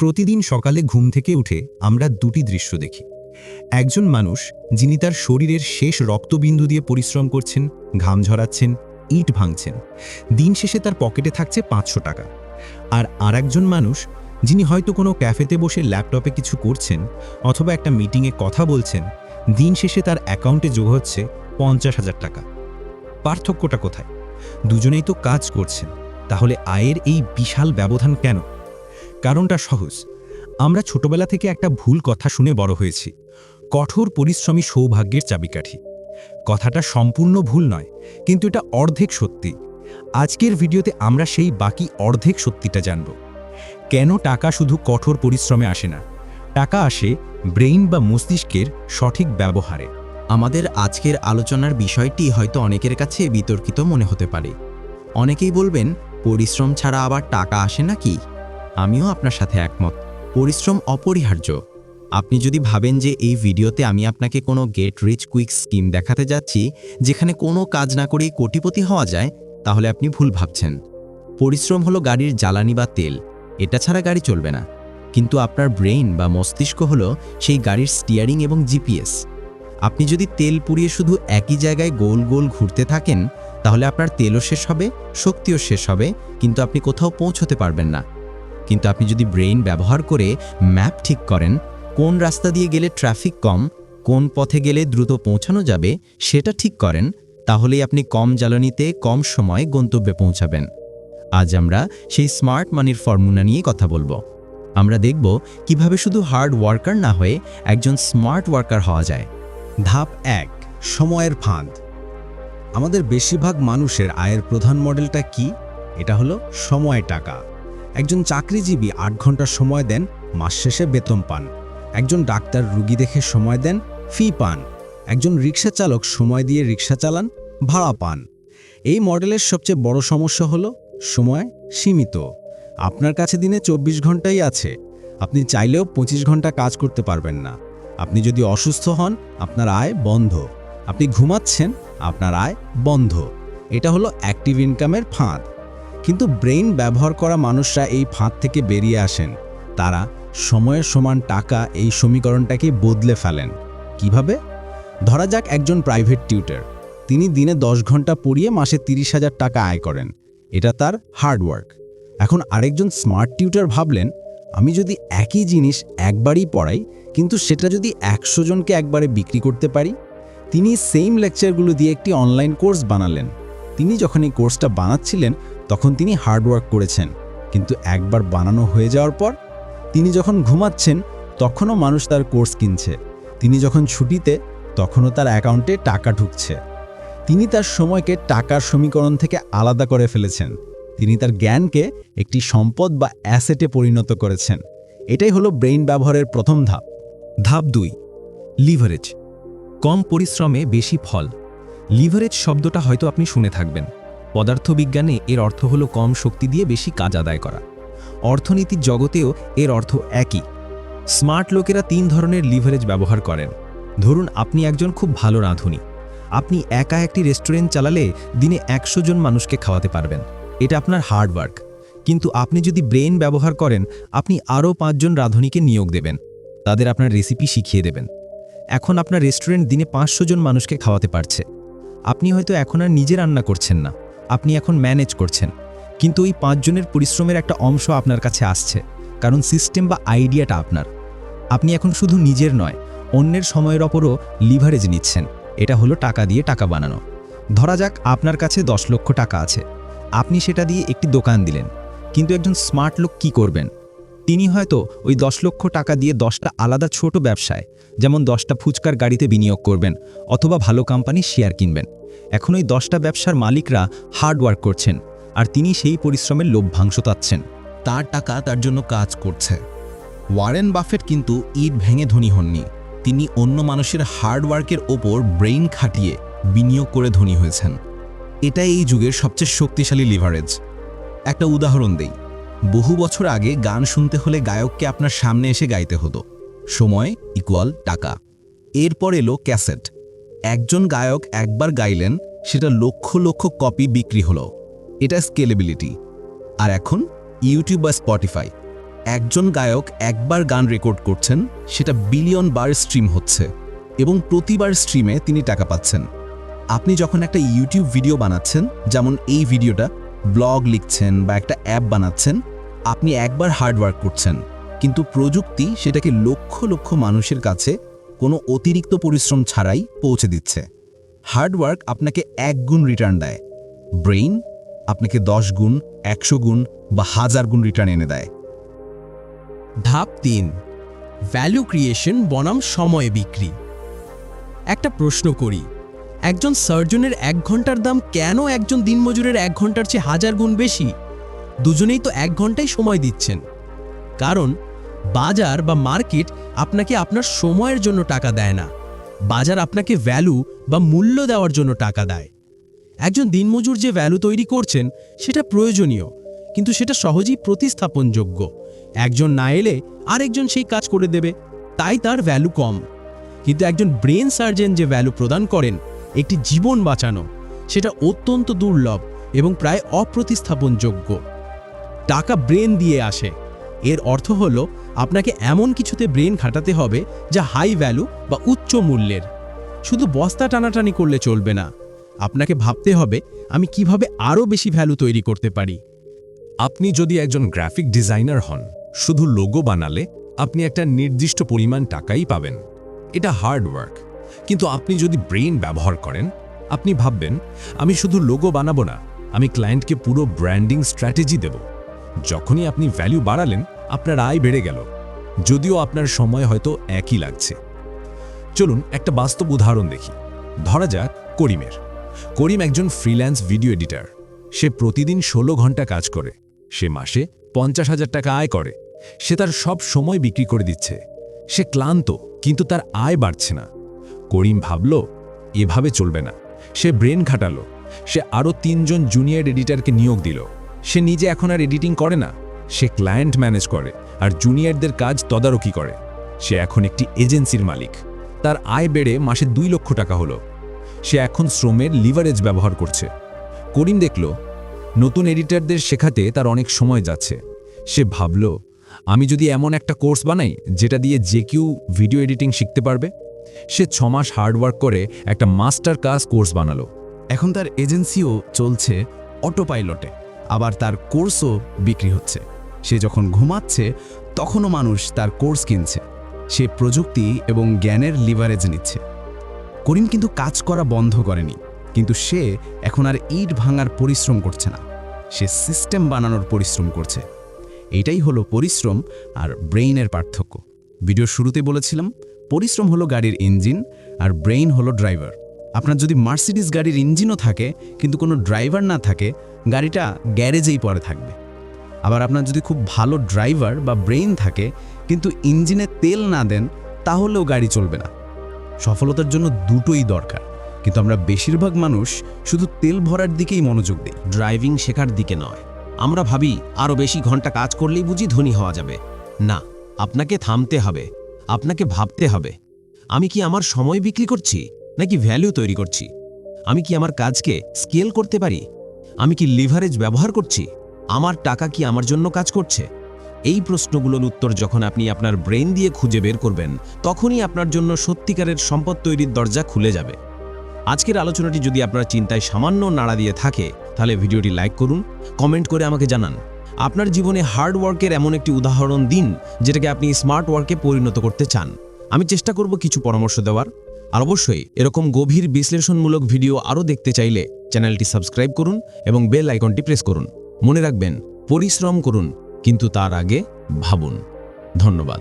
প্রতিদিন সকালে ঘুম থেকে উঠে আমরা দুটি দৃশ্য দেখি। একজন মানুষ, যিনি তার শরীরের শেষ রক্তবিন্দু দিয়ে পরিশ্রম করছেন, ঘাম ঝরাচ্ছেন, ইট ভাঙছেন। দিন শেষে তার পকেটে থাকছে পাঁচশো টাকা। আর আর একজন মানুষ, যিনি হয়তো কোনো ক্যাফেতে বসে ল্যাপটপে কিছু করছেন অথবা একটা মিটিংয়ে কথা বলছেন, দিন শেষে তার অ্যাকাউন্টে যোগ হচ্ছে পঞ্চাশ হাজার টাকা। পার্থক্যটা কোথায়? দুজনেই তো কাজ করছেন। তাহলে আয়ের এই বিশাল ব্যবধান কেন? কারণটা সহজ। আমরা ছোটবেলা থেকে একটা ভুল কথা শুনে বড় হয়েছি। কঠোর পরিশ্রমী সৌভাগ্যের চাবিকাঠি। কথাটা সম্পূর্ণ ভুল নয়, কিন্তু এটা অর্ধেক সত্যি। আজকের ভিডিওতে আমরা সেই বাকি অর্ধেক সত্যিটা জানব। কেন টাকা শুধু কঠোর পরিশ্রমে আসে না? টাকা আসে ব্রেইন বা মস্তিষ্কের সঠিক ব্যবহারে। আমাদের আজকের আলোচনার বিষয়টি হয়তো অনেকের কাছে বিতর্কিত মনে হতে পারে। অনেকেই বলবেন, পরিশ্রম ছাড়া আবার টাকা আসে নাকি? আমিও আপনার সাথে একমত। পরিশ্রম অপরিহার্য। আপনি যদি ভাবেন যে এই ভিডিওতে আমি আপনাকে কোনো গেট রিচ কুইক স্কিম দেখাতে যাচ্ছি, যেখানে কোনো কাজ না করেই কোটিপতি হওয়া যায়, তাহলে আপনি ভুল ভাবছেন। পরিশ্রম হলো গাড়ির জ্বালানি বা তেল। এটা ছাড়া গাড়ি চলবে না। কিন্তু আপনার ব্রেইন বা মস্তিষ্ক হলো সেই গাড়ির স্টিয়ারিং এবং জিপিএস আপনি যদি তেল পুড়িয়ে শুধু একই জায়গায় গোল গোল ঘুরতে থাকেন, তাহলে আপনার তেলও শেষ হবে, শক্তিও শেষ হবে, কিন্তু আপনি কোথাও পৌঁছতে পারবেন না। কিন্তু আপনি যদি ব্রেইন ব্যবহার করে ম্যাপ ঠিক করেন, কোন রাস্তা দিয়ে গেলে ট্রাফিক কম, কোন পথে গেলে দ্রুত পৌঁছানো যাবে, সেটা ঠিক করেন, তাহলেই আপনি কম জ্বালানিতে কম সময়ে গন্তব্যে পৌঁছাবেন। আজ আমরা সেই স্মার্ট মানির ফর্মুলা নিয়ে কথা বলব। আমরা দেখব কীভাবে শুধু হার্ড ওয়ার্কার না হয়ে একজন স্মার্ট ওয়ার্কার হওয়া যায়। ধাপ এক, সময়ের ফাঁদ। আমাদের বেশিরভাগ মানুষের আয়ের প্রধান মডেলটা কি? এটা হলো সময় টাকা। একজন চাকরিজীবী আট ঘণ্টা সময় দেন, মাস শেষে বেতন পান। একজন ডাক্তার রুগী দেখে সময় দেন, ফি পান। একজন রিক্সা চালক সময় দিয়ে রিক্সা চালান, ভাড়া পান। এই মডেলের সবচেয়ে বড় সমস্যা হলো, সময় সীমিত। আপনার কাছে দিনে চব্বিশ ঘন্টাই আছে। আপনি চাইলেও পঁচিশ ঘণ্টা কাজ করতে পারবেন না। আপনি যদি অসুস্থ হন, আপনার আয় বন্ধ। আপনি ঘুমাচ্ছেন, আপনার আয় বন্ধ। এটা হলো অ্যাক্টিভ ইনকামের ফাঁদ। কিন্তু ব্রেইন ব্যবহার করা মানুষরা এই ফাঁদ থেকে বেরিয়ে আসেন। তারা সময়ের সমান টাকা এই সমীকরণটাকে বদলে ফেলেন। কীভাবে? ধরা যাক একজন প্রাইভেট টিউটার। তিনি দিনে দশ ঘণ্টা পড়িয়ে মাসে তিরিশ হাজার টাকা আয় করেন। এটা তার হার্ডওয়ার্ক এখন আরেকজন স্মার্ট টিউটার ভাবলেন, আমি যদি একই জিনিস একবারই পড়াই, কিন্তু সেটা যদি একশো জনকে একবারে বিক্রি করতে পারি? তিনি সেম লেকচারগুলো দিয়ে একটি অনলাইন কোর্স বানালেন। তিনি যখন এই কোর্সটা বানাচ্ছিলেন তখন তিনি হার্ডওয়ার্ক করেছেন। কিন্তু একবার বানানো হয়ে যাওয়ার পর, তিনি যখন ঘুমাচ্ছেন, তখনও মানুষ তার কোর্স কিনছে। তিনি যখন ছুটিতে, তখনও তার অ্যাকাউন্টে টাকা ঢুকছে। তিনি তার সময়কে টাকার সমীকরণ থেকে আলাদা করে ফেলেছেন। তিনি তার জ্ঞানকে একটি সম্পদ বা অ্যাসেটে পরিণত করেছেন। এটাই হলো ব্রেইন ব্যবহারের প্রথম ধাপ। ধাপ দুই লিভারেজ কম পরিশ্রমে বেশি ফল। লিভারেজ শব্দটা হয়তো আপনি শুনে থাকবেন। পদার্থবিজ্ঞানে এর অর্থ হলো কম শক্তি দিয়ে বেশি কাজ আদায় করা। অর্থনীতির জগতেও এর অর্থ একই। স্মার্ট লোকেরা তিন ধরনের লিভারেজ ব্যবহার করেন। ধরুন, আপনি একজন খুব ভালো রাঁধুনি। আপনি একা একটি রেস্টুরেন্ট চালালে দিনে একশো জন মানুষকে খাওয়াতে পারবেন। এটা আপনার হার্ডওয়ার্ক কিন্তু আপনি যদি ব্রেন ব্যবহার করেন, আপনি আরও পাঁচজন রাঁধুনিকে নিয়োগ দেবেন। তাদের আপনার রেসিপি শিখিয়ে দেবেন। এখন আপনার রেস্টুরেন্ট দিনে পাঁচশো জন মানুষকে খাওয়াতে পারছে। আপনি হয়তো এখন আর নিজে রান্না করছেন না। আপনি এখন ম্যানেজ করছেন। কিন্তু ওই পাঁচজনের পরিশ্রমের একটা অংশ আপনার কাছে আসছে, কারণ সিস্টেম বা আইডিয়াটা আপনার। আপনি এখন শুধু নিজের নয়, অন্যের সময়ের ওপরও লিভারেজ নিচ্ছেন। এটা হলো টাকা দিয়ে টাকা বানানো। ধরা যাক আপনার কাছে দশ লক্ষ টাকা আছে। আপনি সেটা দিয়ে একটি দোকান দিলেন। কিন্তু একজন স্মার্ট লোক কি করবেন? তিনি হয়তো ওই দশ লক্ষ টাকা দিয়ে দশটা আলাদা ছোট ব্যবসায়, যেমন দশটা ফুচকার গাড়িতে বিনিয়োগ করবেন অথবা ভালো কোম্পানির শেয়ার কিনবেন। এখন ওই দশটা ব্যবসার মালিকরা হার্ড ওয়ার্ক করছেন আর তিনি সেই পরিশ্রমের লভ্যাংশ পাচ্ছেন তার টাকা তার জন্য কাজ করছে। ওয়ারেন বাফেট কিন্তু ইট ভেঙে ধনী হননি। তিনি অন্য মানুষের হার্ডওয়ার্কের ওপর ব্রেইন খাটিয়ে বিনিয়োগ করে ধনী হয়েছেন। এটা এই যুগের সবচেয়ে শক্তিশালী লিভারেজ। একটা উদাহরণ দেই। বহু বছর আগে গান শুনতে হলে গায়ককে আপনার সামনে এসে গাইতে হতো। সময় ইকুয়াল টাকা। এরপর এলো ক্যাসেট। একজন গায়ক একবার গাইলেন, সেটা লক্ষ লক্ষ কপি বিক্রি হলো। এটা স্কেলেবিলিটি আর এখন ইউটিউব বা স্পটিফাই একজন গায়ক একবার গান রেকর্ড করছেন, সেটা বিলিয়ন বার স্ট্রিম হচ্ছে এবং প্রতিবার স্ট্রিমে তিনি টাকা পাচ্ছেন। আপনি যখন একটা ইউটিউব ভিডিও বানাচ্ছেন, যেমন এই ভিডিওটা ব্লগ লিখছেন বা একটা অ্যাপ বানাচ্ছেন আপনি একবার হার্ডওয়ার্ক করছেন, কিন্তু প্রযুক্তি সেটাকে লক্ষ লক্ষ মানুষের কাছে কোনো অতিরিক্ত পরিশ্রম ছাড়াই পৌঁছে দিচ্ছে। হার্ডওয়ার্ক আপনাকে এক গুণ রিটার্ন দেয়। ব্রেইন আপনাকে দশ গুণ, একশো গুণ বা হাজার গুণ রিটার্ন এনে দেয়। ধাপ তিন ভ্যালু ক্রিয়েশন বনাম সময় বিক্রি। একটা প্রশ্ন করি, একজন সার্জনের এক ঘণ্টার দাম কেন একজন দিনমজুরের এক ঘণ্টার চেয়ে হাজার গুণ বেশি? দুজনেই তো এক ঘন্টাই সময় দিচ্ছেন। কারণ বাজার বা মার্কেট আপনাকে আপনার সময়ের জন্য টাকা দেয় না। বাজার আপনাকে ভ্যালু বা মূল্য দেওয়ার জন্য টাকা দেয়। একজন দিনমজুর যে ভ্যালু তৈরি করছেন, সেটা প্রয়োজনীয়, কিন্তু সেটা সহজেই প্রতিস্থাপনযোগ্য। একজন না এলে আরেকজন সেই কাজ করে দেবে, তাই তার ভ্যালু কম। কিন্তু একজন ব্রেন সার্জন যে ভ্যালু প্রদান করেন, একটি জীবন বাঁচানো, সেটা অত্যন্ত দুর্লভ এবং প্রায় অপ্রতিস্থাপনযোগ্য। টাকা ব্রেন দিয়ে আসে। এর অর্থ হল, আপনাকে এমন কিছুতে ব্রেন খাটাতে হবে যা হাই ভ্যালু বা উচ্চ মূল্যের। শুধু বস্তা টানাটানি করলে চলবে না। আপনাকে ভাবতে হবে, আমি কীভাবে আরও বেশি ভ্যালু তৈরি করতে পারি। আপনি যদি একজন গ্রাফিক ডিজাইনার হন, শুধু লোগো বানালে আপনি একটা নির্দিষ্ট পরিমাণ টাকাই পাবেন। এটা হার্ড ওয়ার্ক। কিন্তু আপনি যদি ব্রেইন ব্যবহার করেন, আপনি ভাববেন, আমি শুধু লোগো বানাবো না, আমি ক্লায়েন্টকে পুরো ব্র্যান্ডিং স্ট্র্যাটেজি দেব। যখনই আপনি ভ্যালু বাড়ালেন, আপনার আয় বেড়ে গেল। যদিও আপনার সময় হয়তো একই লাগছে। চলুন একটা বাস্তব উদাহরণ দেখি। ধরা যাক করিমের। করিম একজন ফ্রিল্যান্স ভিডিও এডিটার সে প্রতিদিন ষোলো ঘণ্টা কাজ করে। সে মাসে পঞ্চাশ হাজার টাকা আয় করে। সে তার সব সময় বিক্রি করে দিচ্ছে। সে ক্লান্ত, কিন্তু তার আয় বাড়ছে না। করিম ভাবল, এভাবে চলবে না। সে ব্রেন খাটালো। সে আরও তিনজন জুনিয়র এডিটরকে নিয়োগ দিল। সে নিজে এখন আর এডিটিং করে না। সে ক্লায়েন্ট ম্যানেজ করে আর জুনিয়রদের কাজ তদারকি করে। সে এখন একটি এজেন্সির মালিক। তার আয় বেড়ে মাসে দুই লক্ষ টাকা হলো। সে এখন শ্রমের লিভারেজ ব্যবহার করছে। করিম দেখল, নতুন এডিটারদের শেখাতে তার অনেক সময় যাচ্ছে। সে ভাবল, আমি যদি এমন একটা কোর্স বানাই, যেটা দিয়ে যে কেউ ভিডিও এডিটিং শিখতে পারবে? সে ছমাস হার্ডওয়ার্ক করে একটা মাস্টার ক্লাস কোর্স বানালো। এখন তার এজেন্সিও চলছে অটো পাইলটে আবার তার কোর্সও বিক্রি হচ্ছে। সে যখন ঘুমাচ্ছে, তখনও মানুষ তার কোর্স কিনছে। সে প্রযুক্তি এবং জ্ঞানের লিভারেজ নিচ্ছে। করিম কিন্তু কাজ করা বন্ধ করেনি, কিন্তু সে এখন আর ইট ভাঙার পরিশ্রম করছে না। সে সিস্টেম বানানোর পরিশ্রম করছে। এটাই হলো পরিশ্রম আর ব্রেইনের পার্থক্য। ভিডিও শুরুতে বলেছিলাম, পরিশ্রম হলো গাড়ির ইঞ্জিন আর ব্রেইন হলো ড্রাইভার আপনার যদি মার্সিডিস গাড়ির ইঞ্জিনও থাকে, কিন্তু কোনো ড্রাইভার না থাকে, গাড়িটা গ্যারেজেই পরে থাকবে। আবার আপনার যদি খুব ভালো ড্রাইভার বা ব্রেইন থাকে, কিন্তু ইঞ্জিনে তেল না দেন, তাহলেও গাড়ি চলবে না। সফলতার জন্য দুটোই দরকার, কিন্তু আমরা বেশিরভাগ মানুষ শুধু তেল ভরার দিকেই মনোযোগ দিই। ড্রাইভিং শেখার দিকে নয়। আমরা ভাবি আরও বেশি ঘণ্টা কাজ করলেই বুঝি ধনী হওয়া যাবে। না, আপনাকে থামতে হবে, আপনাকে ভাবতে হবে। আমি কি আমার সময় বিক্রি করছি? নাকি ভ্যালু তৈরি করছি? আমি কি আমার কাজকে স্কেল করতে পারি? আমি কি লিভারেজ ব্যবহার করছি? আমার টাকা কি আমার জন্য কাজ করছে? এই প্রশ্নগুলোর উত্তর যখন আপনি আপনার ব্রেন দিয়ে খুঁজে বের করবেন, তখনই আপনার জন্য সত্যিকারের সম্পদ তৈরির দরজা খুলে যাবে। আজকের আলোচনাটি যদি আপনার চিন্তায় সামান্য নাড়া দিয়ে থাকে, তাহলে ভিডিওটি লাইক করুন কমেন্ট করে আমাকে জানান। আপনার জীবনে হার্ড ওয়ার্কের এমন একটি উদাহরণ দিন, যেটাকে আপনি স্মার্ট ওয়ার্কে পরিণত করতে চান। আমি চেষ্টা করব কিছু পরামর্শ দেওয়ার। আর অবশ্যই এরকম গভীর বিশ্লেষণমূলক ভিডিও আরও দেখতে চাইলে চ্যানেলটি সাবস্ক্রাইব করুন এবং বেল আইকনটি প্রেস করুন। মনে রাখবেন, পরিশ্রম করুন, কিন্তু তার আগে ভাবুন। ধন্যবাদ।